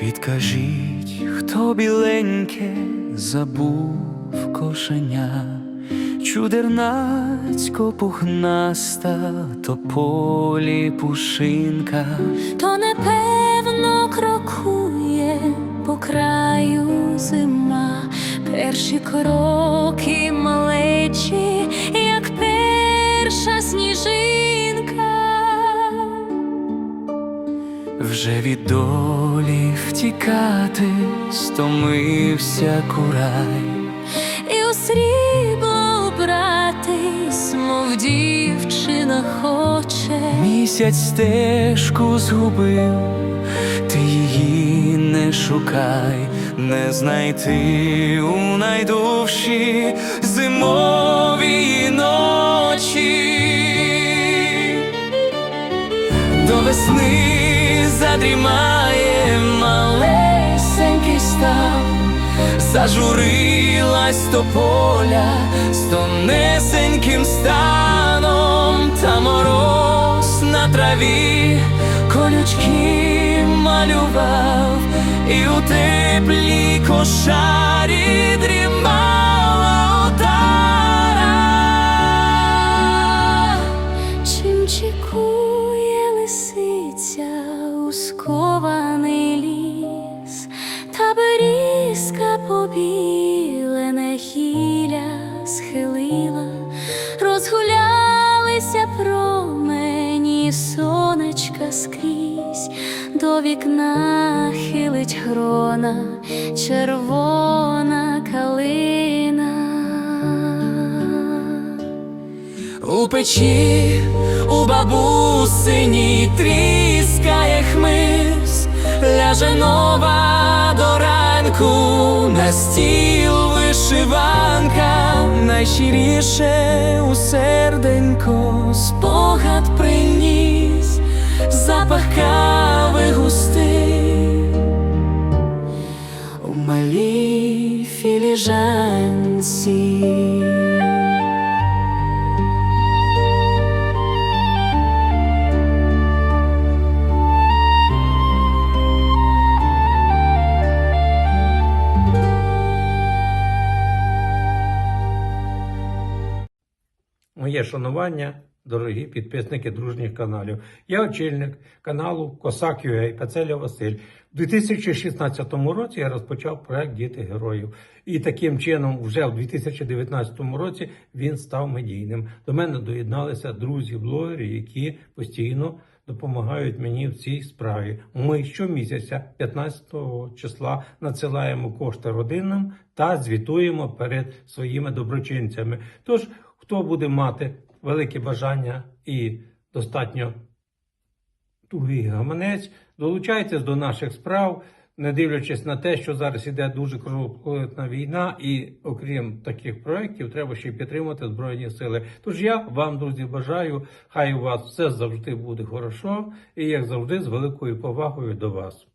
Підкажіть, хто біленьке забув кошеня, чудернацько пухнаста, то полі пушинка. то непевно крокує по краю перші кроки малечі, як перша сніжинка. Вже від долі втікати стомився курай. І у срібло братись, мов дівчина хоче. Місяць стежку згубив, ти її не шукай, не знайти у найдовші зимові ночі. До весни задрімає малесенький став, зажурилась то поля з тонесеньким станом та мороз на траві колючки малював, і у теплій кошарі дрімала отара. Чим чекує лисиця у скований ліс, та берізка побілене гілля схилила, розгулялися промені сонечка скрізь, до вікна хилить грона червона калина. У печі у бабусині тріскає хмиз, ляже нова до ранку на стіл вишиванка, найщиріше у серденько спогад приніс, запах малій. Моє шанування, дорогі підписники дружніх каналів. Я очільник каналу Косак UA Пацеля Василь. У 2016 році я розпочав проект Діти героїв. І таким чином, вже в 2019 році він став медійним. До мене доєдналися друзі-блогери, які постійно допомагають мені в цій справі. Ми щомісяця, 15 числа, надсилаємо кошти родинам та звітуємо перед своїми доброчинцями. Тож, хто буде мати велике бажання і достатньо тугий гаманець, долучайтесь до наших справ, не дивлячись на те, що зараз іде дуже кровопролитна війна, і окрім таких проєктів, треба ще й підтримати Збройні Сили. Тож я вам, друзі, бажаю, хай у вас все завжди буде хорошо, і як завжди, з великою повагою до вас.